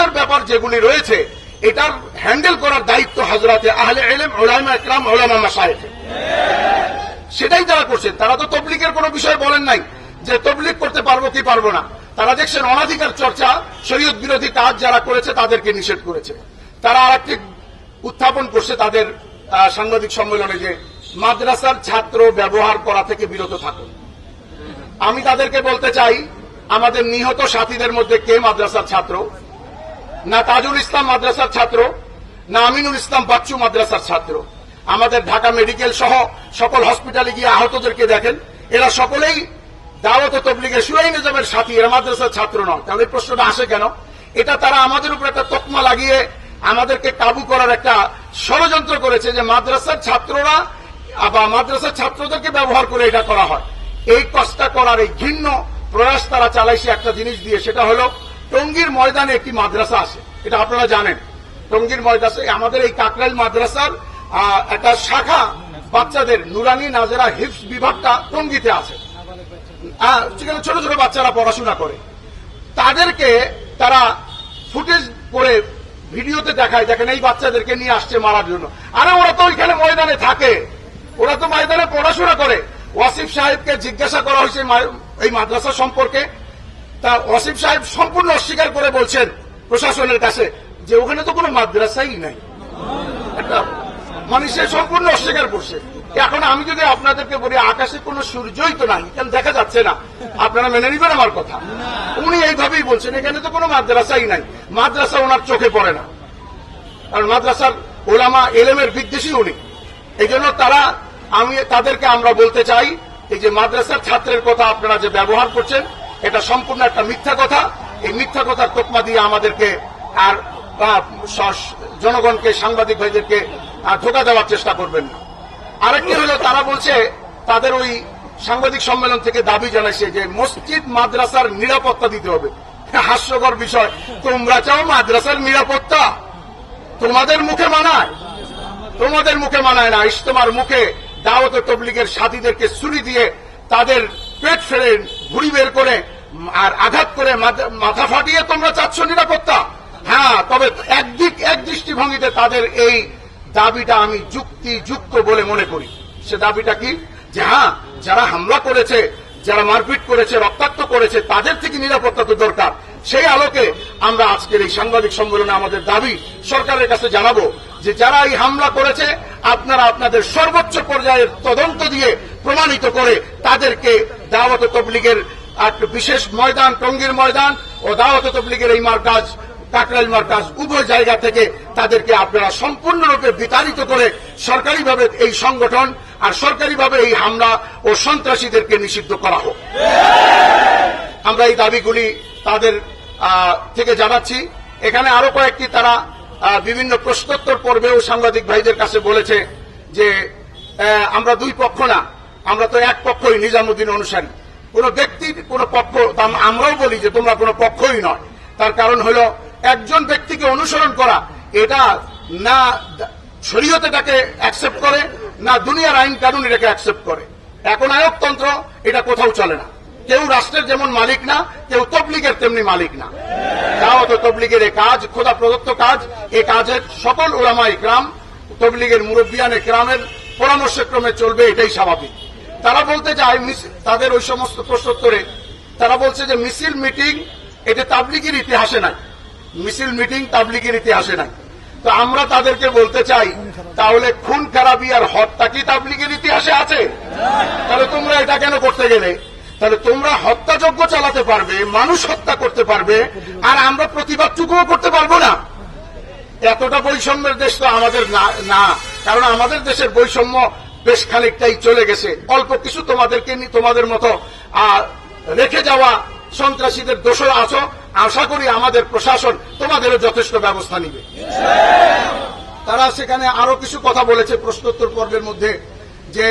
শরীয়তের ব্যাপার যেগুলি রয়েছে, এটার হ্যান্ডেল করার দায়িত্ব হাজরাতে আহলে এলেম ওলামা একরাম ওলামা মাসায়েফ সেটাই তারা করছেন, তারা তো তবলিগের কোনো বিষয় বলেন নাই যে তবলিগ করতে পারব কি পারব না। তারা দেখছেন অনাধিকার চর্চা, শরীয়ত বিরোধী কাজ যারা করেছে, তাদেরকে নিষেধ করেছে। তারা আর একটি উত্থাপন করছে তাদের সাংবাদিক সম্মেলনে যে মাদ্রাসার ছাত্র ব্যবহার করা থেকে বিরত থাকুন। আমি তাদেরকে বলতে চাই, আমাদের নিহত সাথীদের মধ্যে কে মাদ্রাসার ছাত্র? না তাজুল ইসলাম মাদ্রাসার ছাত্র, না আমিনুল ইসলাম বাচ্চু মাদ্রাসার ছাত্র। আমাদের ঢাকা মেডিকেল সহ সকল হসপিটালে গিয়ে আহতদেরকে দেখেন। এরা সকলেই দাওয়াত তবলিগের সুরাই নিজামের সাথী, এরা মাদ্রাসার ছাত্র নয়। তাহলে প্রশ্নটা আসে কেন? এটা তারা আমাদের উপর একটা তকমা লাগিয়ে আমাদেরকে কাবু করার একটা ষড়যন্ত্র করেছে যে মাদ্রাসার ছাত্ররা বা মাদ্রাসার ছাত্রদেরকে ব্যবহার করে এটা করা হয়। এই কাজটা করার এই ঘৃণ্য প্রয়াস তারা চালাইছে একটা জিনিস দিয়ে, সেটা হলো টঙ্গীর ময়দানে একটি মাদ্রাসা আছে, এটা আপনারা জানেন। টঙ্গীর ময়দাসে আমাদের এই কাকরাইল মাদ্রাসার একটা শাখা বাচ্চাদের, নুরানি নাজেরা হিপস বিভাগটা টঙ্গীতে আছে। সেখানে ছোট ছোট বাচ্চারা পড়াশোনা করে। তাদেরকে তারা ফুটেজ করে ভিডিওতে দেখায়, দেখেন এই বাচ্চাদেরকে নিয়ে আসছে মারার জন্য। আরে ওরা তো ওইখানে ময়দানে থাকে। ওরা তো ময়দানে পড়াশোনা করে। ওয়াসিফ সাহেবকে জিজ্ঞাসা করা হয়েছে এই মাদ্রাসা সম্পর্কে। তা ওয়াসিফ সাহেব সম্পূর্ণ অস্বীকার করে বলছেন প্রশাসনের কাছে যে ওখানে তো কোনো মাদ্রাসাই নাই। মানে সে সম্পূর্ণ অস্বীকার করছে। এখন আমি যদি আপনাদেরকে বলি, আকাশে কোনো সূর্যই তো নাই, কেন দেখা যাচ্ছে না? আপনারা মেনে নিবেন আমার কথা। উনি এইভাবেই বলছেন, এখানে তো কোনো মাদ্রাসাই নাই। মাদ্রাসা ওনার চোখে পড়ে না। কারণ মাদ্রাসার ওলামা এলেমের বিদ্বেষী উনি। এই জন্য তারা, আমি তাদেরকে আমরা বলতে চাই, এই যে মাদ্রাসার ছাত্রের কথা আপনারা যে ব্যবহার করছেন এটা সম্পূর্ণ একটা মিথ্যা কথা। এই মিথ্যা কথার তোকমা দিয়ে আমাদেরকে আর জনগণকে, সাংবাদিক ভাইদেরকে ধোকা দেওয়ার চেষ্টা করবেন না। আরেকটি হলো, তারা বলছে, তাদের ওই সাংবাদিক সম্মেলন থেকে দাবি জানাইছে যে মসজিদ মাদ্রাসার নিরাপত্তা দিতে হবে। হাস্যকর বিষয়। তোমরা চাও মাদ্রাসার নিরাপত্তা? তোমাদের মুখে মানায়? তোমাদের মুখে মানায় না। ইস্তমার মুখে দাওয়াত তবলিগের সাথীদেরকে ছুরি দিয়ে তাদের পেট ফেরে ঘুড়ি বের করে আর আঘাত করে মাথা- ফাটিয়ে তোমরা চাচ্ছ নিরাপত্তা? হ্যাঁ তবে একদিক এক দৃষ্টিভঙ্গিতে তাদের এই দাবিটা আমি যুক্তিযুক্ত বলে মনে করি। সে দাবিটা কি? যে হ্যাঁ যারা হামলা করেছে, যারা মারপিট করেছে, রক্তাক্ত করেছে, তাদের থেকে নিরাপত্তা তো দরকার। সেই আলোকে আমরা আজকের এই সাংবাদিক সম্মেলনে আমাদের দাবি সরকারের কাছে জানাব যে যারা এই হামলা করেছে, আপনারা আপনাদের সর্বোচ্চ পর্যায়ের তদন্ত দিয়ে প্রমাণিত করে তাদেরকে দাওয়াত তবলিগের এক বিশেষ ময়দান, টঙ্গীর ময়দান ও দাওয়াত তবলিগের এই মার্কাজ, কাকরাইল মার্কাজ উভয় জায়গা থেকে তাদেরকে আপনারা সম্পূর্ণরূপে বিতাড়িত করে সরকারিভাবে এই সংগঠন আর সরকারিভাবে এই হামলা ও সন্ত্রাসীদেরকে নিষিদ্ধ করা হোক। আমরা এই দাবিগুলি তাদের থেকে জানাচ্ছি। এখানে আরও কয়েকটি তারা বিভিন্ন প্রশ্নোত্তর পর্বেও সাংবাদিক ভাইদের কাছে বলেছে যে আমরা দুই পক্ষ না, আমরা তো এক পক্ষই নিজামুদ্দিন অনুসারী। কোন ব্যক্তির কোন পক্ষ আমরাও বলি যে তোমরা কোনো পক্ষই নয়। তার কারণ হলো একজন ব্যক্তিকে অনুসরণ করা, এটা না শরীয়ত এটাকে অ্যাকসেপ্ট করে, না দুনিয়ার আইন কানুন এটাকে অ্যাকসেপ্ট করে। এখন আয়কতন্ত্র, এটা কোথাও চলে না। কেউ রাষ্ট্রের যেমন মালিক না, কেউ তবলিগের তেমনি মালিক না। তাও তো তবলিগের এই কাজ, খোদা প্রদত্ত কাজ, এ কাজের সকল ওলামা ইকরাম তবলিগের মুরব্বিয়ান ইকরামের পরামর্শক্রমে চলবে, এটাই স্বাভাবিক। তারা বলতে চায় তাদের ওই সমস্ত প্রশ্নোত্তরে, তারা বলছে যে মিছিল মিটিং এটা তাবলিগের ইতিহাসে নাই। মিছিল মিটিং তাবলিগের ইতিহাসে নাই। তো আমরা তাদেরকে বলতে চাই, তাহলে খুন খারাপি আর হত্যা কি তাবলিগের ইতিহাসে আছে? তাহলে তোমরা এটা কেন করতে গেলে? তাহলে তোমরা হত্যাযজ্ঞ চালাতে পারবে, মানুষ হত্যা করতে পারবে, আর আমরা প্রতিবাদটুকুও করতে পারব না। এতটা বৈষম্যের দেশ তো আমাদের না। কারণ আমাদের দেশের বৈষম্য বেশ খানিকটাই চলে গেছে। অল্প কিছু তোমাদেরকে তোমাদের মতো আর রেখে যাওয়া সন্ত্রাসীদের দোষরা আছো, আশা করি আমাদের প্রশাসন তোমাদেরও যথেষ্ট ব্যবস্থা নিবে। তারা সেখানে আরও কিছু কথা বলেছে প্রশ্নোত্তর পর্বের মধ্যে, যে